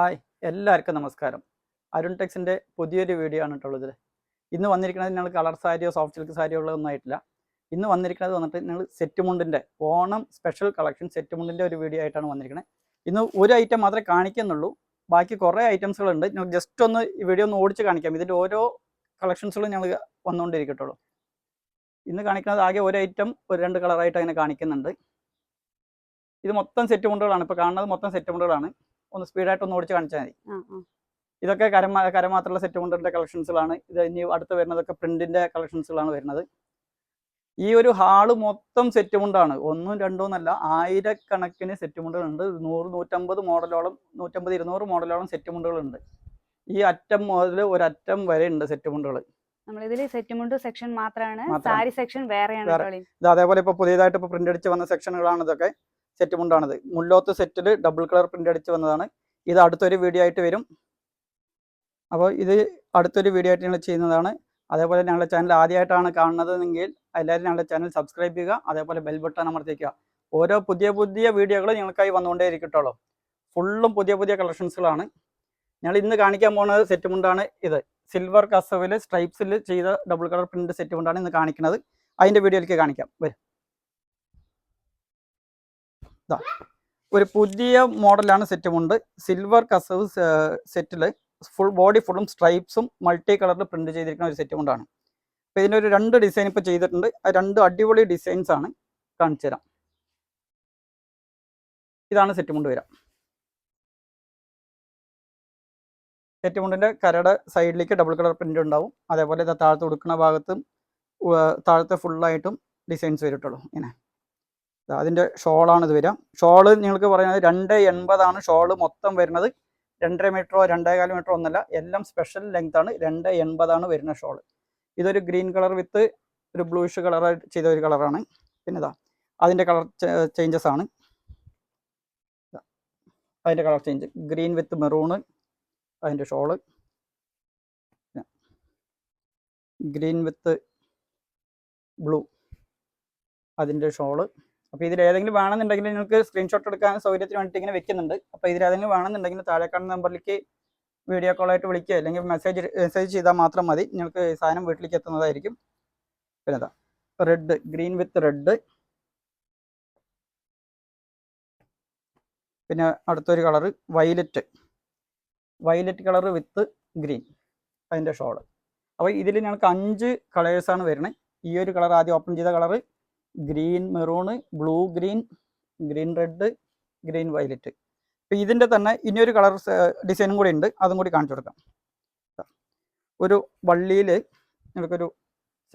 Hi എല്ലാവർക്കും നമസ്കാരം. അരുൺ ടെക്സിന്റെ പുതിയൊരു വീഡിയോ ആണ് കേട്ടുള്ളത് ഇന്ന് വന്നിരിക്കുന്നത് ഞങ്ങൾ കളർ സാരിയോ സോഫ്റ്റ് സിൽക്ക് സാരിയോ ഉള്ളതൊന്നും ആയിട്ടില്ല. ഇന്ന് വന്നിരിക്കുന്നത് വന്നിട്ട് നിങ്ങൾ സെറ്റ് മുണ്ടിന്റെ ഓണം സ്പെഷ്യൽ കളക്ഷൻ സെറ്റ് മുണ്ടിന്റെ ഒരു വീഡിയോ ആയിട്ടാണ് വന്നിരിക്കുന്നത്. ഇന്ന് ഒരു ഐറ്റം മാത്രമേ കാണിക്കുന്നുള്ളൂ. ബാക്കി കുറേ ഐറ്റംസുകളുണ്ട് ഞങ്ങൾ ജസ്റ്റ് ഒന്ന് ഈ വീഡിയോ ഒന്ന് ഓടിച്ച് കാണിക്കാം. ഇതിന്റെ ഓരോ കളക്ഷൻസുകളും ഞങ്ങൾ വന്നുകൊണ്ടിരിക്കട്ടുള്ളൂ. ഇന്ന് കാണിക്കുന്നത് ആകെ ഒരു ഐറ്റം ഒരു രണ്ട് കളറായിട്ട് അങ്ങനെ കാണിക്കുന്നുണ്ട്. ഇത് മൊത്തം സെറ്റ് മുണ്ടുകളാണ് ഇപ്പോൾ കാണുന്നത് മൊത്തം സെറ്റ് മുണ്ടുകളാണ് ഒന്ന് സ്പീഡായിട്ട് ഒന്ന് ഓടിച്ച് കാണിച്ചാൽ മതി. ഇതൊക്കെ കരമാ കരമാത്രമുള്ള സെറ്റ് മുണ്ടറിന്റെ കളക്ഷൻസുകളാണ് ഇത് ഇനി അടുത്ത് വരുന്നതൊക്കെ പ്രിന്റിന്റെ കളക്ഷൻസുകളാണ് വരുന്നത്. ഈ ഒരു ഹാൾ മൊത്തം സെറ്റ് മുണ്ടാണ് ഒന്നും രണ്ടും എന്നല്ല ആയിരക്കണക്കിന് സെറ്റ് മുണ്ടുകളുണ്ട് നൂറ് നൂറ്റമ്പത് മോഡലോളം നൂറ്റമ്പത് ഇരുന്നൂറ് മോഡലോളം സെറ്റ് മുണ്ടുകളുണ്ട് ഈ അറ്റം മുതൽ ഒരറ്റം വരെ ഉണ്ട് സെറ്റ് മുണ്ടുകൾ സെറ്റ് മുണ്ട് സെക്ഷൻ മാത്രമാണ്. സാരി സെക്ഷൻ വേറെയാണ് വേറെ. അതേപോലെ ഇപ്പൊ പുതിയതായിട്ട് ഇപ്പൊ പ്രിന്റ് അടിച്ച് വന്ന സെക്ഷനുകളാണ് ഇതൊക്കെ. സെറ്റ് മുണ്ടാണിത്. മുല്ലോത്ത് സെറ്റിൽ ഡബിൾ കളർ പ്രിന്റ് അടിച്ച് വന്നതാണ്. ഇത് അടുത്തൊരു വീഡിയോ ആയിട്ട് വരും. അപ്പോൾ ഇത് അടുത്തൊരു വീഡിയോ ആയിട്ട് ഞങ്ങൾ ചെയ്യുന്നതാണ്. അതേപോലെ ഞങ്ങളുടെ ചാനൽ ആദ്യമായിട്ടാണ് കാണുന്നതെങ്കിൽ എല്ലാവരും ഞങ്ങളുടെ ചാനൽ സബ്സ്ക്രൈബ് ചെയ്യുക. അതേപോലെ ബെൽ ബട്ടൺ അമർത്തിക്കുക ഓരോ പുതിയ പുതിയ വീഡിയോകൾ ഞങ്ങൾക്കായി വന്നുകൊണ്ടേ ഇരിക്കട്ടുള്ളൂ ഫുള്ളും പുതിയ പുതിയ കളക്ഷൻസുകളാണ് ഞങ്ങൾ ഇന്ന് കാണിക്കാൻ പോകുന്നത് സെറ്റ് മുണ്ടാണ് ഇത്. സിൽവർ കസവിൽ സ്ട്രൈപ്സിൽ ചെയ്ത ഡബിൾ കളർ പ്രിന്റ് സെറ്റ് മുണ്ടാണ് ഇന്ന് കാണിക്കുന്നത്. അതിന്റെ വീഡിയോയിലേക്ക് കാണിക്കാം. വരും. ഒരു പുതിയ മോഡലാണ് സെറ്റും ഉണ്ട് സിൽവർ കസവ് സെറ്റിൽ ഫുൾ ബോഡി ഫുള്ളും സ്ട്രൈപ്സും മൾട്ടി കളറിൽ പ്രിന്റ് ചെയ്തിരിക്കുന്ന ഒരു സെറ്റ് കൊണ്ടാണ് അപ്പോൾ ഇതിന്റെ ഒരു രണ്ട് ഡിസൈൻ ഇപ്പോൾ ചെയ്തിട്ടുണ്ട്. ആ രണ്ട് അടിപൊളി ഡിസൈൻസ് ആണ് കാണിച്ചു തരാം. ഇതാണ് സെറ്റ് മുണ്ട് വരാം. സെറ്റ് മുണ്ടിന്റെ കരയുടെ സൈഡിലേക്ക് ഡബിൾ കളർ പ്രിന്റ് ഉണ്ടാവും. അതേപോലെ താഴത്ത് ഉടുക്കുന്ന ഭാഗത്തും താഴത്തെ ഫുള്ളായിട്ടും ഡിസൈൻസ് വരിട്ടുള്ളൂ ഇങ്ങനെ. അതിന്റെ ഷോളാണ് ഇത് വരിക. ഷോൾ നിങ്ങൾക്ക് പറയുന്നത് രണ്ട് എൺപതാണ് ഷോൾ മൊത്തം വരുന്നത്. രണ്ടര മീറ്ററോ രണ്ടേകാൽ മീറ്ററോ ഒന്നല്ല. എല്ലാം സ്പെഷ്യൽ ലെങ്ത് ആണ്. രണ്ട് എൺപതാണ് വരുന്ന ഷോൾ. ഇതൊരു ഗ്രീൻ കളർ വിത്ത് ഒരു ബ്ലൂഷ് കളർ ചെയ്ത ഒരു കളറാണ് പിന്നെ ഇതാ അതിന്റെ കളർ ചേഞ്ചസ് ആണ്. അതിന്റെ colour change green with maroon അതിന്റെ ഷോൾ. ഗ്രീൻ വിത്ത് ബ്ലൂ അതിന്റെ ഷോൾ. അപ്പോൾ ഇതിൽ ഏതെങ്കിലും വേണമെന്നുണ്ടെങ്കിൽ നിങ്ങൾക്ക് സ്ക്രീൻഷോട്ട് എടുക്കാൻ സൗകര്യത്തിന് വേണ്ടിയിട്ട് ഇങ്ങനെ വെക്കുന്നുണ്ട്. അപ്പോൾ ഇതിൽ ഏതെങ്കിലും വേണമെന്നുണ്ടെങ്കിൽ താഴെ കാണുന്ന നമ്പറിലേക്ക് വീഡിയോ കോളായിട്ട് വിളിക്കുക. അല്ലെങ്കിൽ മെസ്സേജ് മെസ്സേജ് ചെയ്താൽ മാത്രം മതി. നിങ്ങൾക്ക് സാധനം വീട്ടിലേക്ക് എത്തുന്നതായിരിക്കും. പിന്നെ റെഡ് ഗ്രീൻ വിത്ത് റെഡ് പിന്നെ അടുത്തൊരു colour violet violet colour with green അതിന്റെ ഷോൾ അപ്പോൾ ഇതിൽ ഞങ്ങൾക്ക് അഞ്ച് കളേഴ്സാണ് വരുന്നത്. ഈ ഒരു കളർ ആദ്യം ഓപ്പൺ ചെയ്ത colour green maroon blue green green red green violet. ഇപ്പം ഇതിന്റെ തന്നെ ഇനിയൊരു കളർ ഡിസൈനും കൂടി ഉണ്ട്. അതും കൂടി കാണിച്ചു കൊടുക്കാം. ഒരു വള്ളിയിൽ നിങ്ങൾക്കൊരു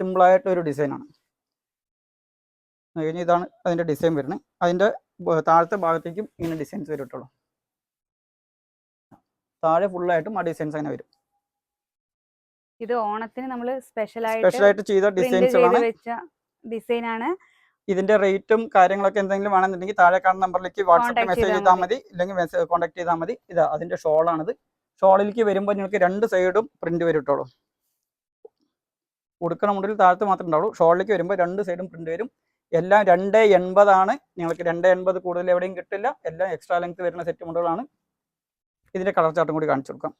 സിമ്പിളായിട്ടൊരു ഡിസൈനാണ് കഴിഞ്ഞ് ഇതാണ് അതിന്റെ ഡിസൈൻ വരുന്നത്. അതിന്റെ താഴത്തെ ഭാഗത്തേക്കും ഇങ്ങനെ ഡിസൈൻസ് വരുട്ടുള്ളൂ. താഴെ ഫുള്ളായിട്ടും ആ ഡിസൈൻസ് അങ്ങനെ വരും. ഇത് ഓണത്തിന് നമ്മൾ സ്പെഷ്യൽ ആയിട്ട് സ്പെഷ്യലായിട്ട് ചെയ്ത ഡിസൈൻസ് ഡിസൈൻസുകളാണ് ഡിസൈൻ ആണ് ഇതിന്റെ റേറ്റും കാര്യങ്ങളൊക്കെ എന്തെങ്കിലും വേണമെന്നുണ്ടെങ്കിൽ താഴെ കാണുന്ന നമ്പറിലേക്ക് വാട്സാപ്പിൽ മെസ്സേജ് ചെയ്താൽ മതി. ഇല്ലെങ്കിൽ കോൺടാക്ട് ചെയ്താൽ മതി. ഇതാ അതിന്റെ ഷോളാണിത്. ഷോളിലേക്ക് വരുമ്പോൾ നിങ്ങൾക്ക് രണ്ട് സൈഡും പ്രിന്റ് വരും കേട്ടോളൂ ഉടുക്കണ മുണ്ടിൽ താഴത്ത് മാത്രമേ ഉണ്ടാവുള്ളൂ. ഷോളിലേക്ക് വരുമ്പോൾ രണ്ട് സൈഡും പ്രിന്റ് വരും. എല്ലാം രണ്ട് എൺപതാണ് നിങ്ങൾക്ക് രണ്ട് എൺപത് കൂടുതൽ എവിടെയും കിട്ടില്ല. എല്ലാം എക്സ്ട്രാ ലെങ്ത് വരുന്ന സെറ്റ് മുണ്ടുകളാണ്. ഇതിന്റെ കളർ ചാർട്ടും കൂടി കാണിച്ചു കൊടുക്കാം.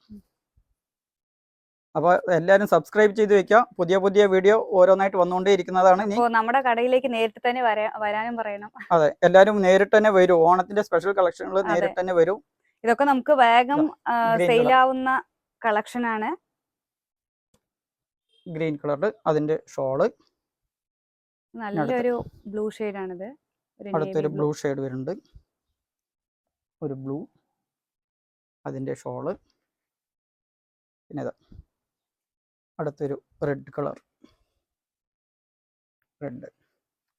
അപ്പോൾ എല്ലാവരും സബ്സ്ക്രൈബ് ചെയ്ത് വെക്കുക. പുതിയ പുതിയ വീഡിയോ ഓരോന്നായിട്ട് വന്നുകൊണ്ടേയിരിക്കുന്നതാണ്. ഇനി നമ്മുടെ കടയിലേക്ക് നേരിട്ട് തന്നെ വരാനും പറയണം. അതെ എല്ലാവരും നേരിട്ട് തന്നെ വരും. ഓണത്തിന്റെ സ്പെഷ്യൽ കളക്ഷനുകൾ നേരിട്ട് തന്നെ വരും. ഇതൊക്കെ നമുക്ക് വേഗം സെയിലാവുന്ന സെയിൽ ആവുന്ന കളക്ഷൻ ആണ്. ഗ്രീൻ കളറിൽ അതിന്റെ ഷോൾ നല്ലൊരു ബ്ലൂ ഷെയ്ഡ് ആണിത്. അടുത്തൊരു ബ്ലൂ ഷെയ്ഡ് വരുന്നുണ്ട്. ഒരു ബ്ലൂ അതിന്റെ ഷോൾ പിന്നെ ഇതാ. അടുത്തൊരു റെഡ് കളർ റെഡ്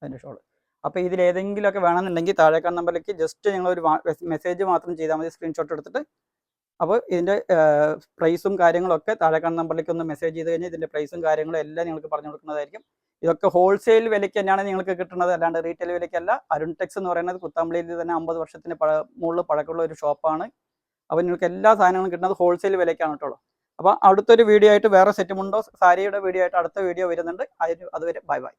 അതിന്റെ ഷോൾ അപ്പോൾ ഇതിൽ ഏതെങ്കിലുമൊക്കെ വേണമെന്നുണ്ടെങ്കിൽ താഴെ കാണുന്ന നമ്പറിലേക്ക് ജസ്റ്റ് നിങ്ങൾ ഒരു മെസ്സേജ് മാത്രം ചെയ്താൽ മതി സ്ക്രീൻഷോട്ട് എടുത്തിട്ട്. അപ്പോൾ ഇതിന്റെ പ്രൈസും കാര്യങ്ങളൊക്കെ താഴെ കാണുന്ന നമ്പറിലേക്ക് ഒന്ന് മെസ്സേജ് ചെയ്ത് കഴിഞ്ഞാൽ ഇതിന്റെ പ്രൈസും കാര്യങ്ങളും എല്ലാം നിങ്ങൾക്ക് പറഞ്ഞു കൊടുക്കുന്നതായിരിക്കും. ഇതൊക്കെ ഹോൾസെയിൽ വിലയ്ക്ക് തന്നെയാണ് നിങ്ങൾക്ക് കിട്ടുന്നത്. അല്ലാണ്ട് റീറ്റെയിൽ വിലയ്ക്കല്ല. അരുൺ ടെക്സ് എന്ന് പറയുന്നത് കുത്താമ്പളിയിൽ തന്നെ അമ്പത് വർഷത്തിന് പഴ മുകളിൽ പഴക്കമുള്ള ഒരു ഷോപ്പാണ് അപ്പോൾ നിങ്ങൾക്ക് എല്ലാ സാധനങ്ങളും കിട്ടുന്നത് ഹോൾസെയിൽ വിലയ്ക്കാണ് കേട്ടോ. അപ്പോൾ അടുത്തൊരു വീഡിയോ ആയിട്ട് വേറെ സെറ്റുമുണ്ടോ സാരിയുടെ വീഡിയോ ആയിട്ട് അടുത്ത വീഡിയോ വരുന്നുണ്ട്. അതിന് അതുവരെ ബൈ ബൈ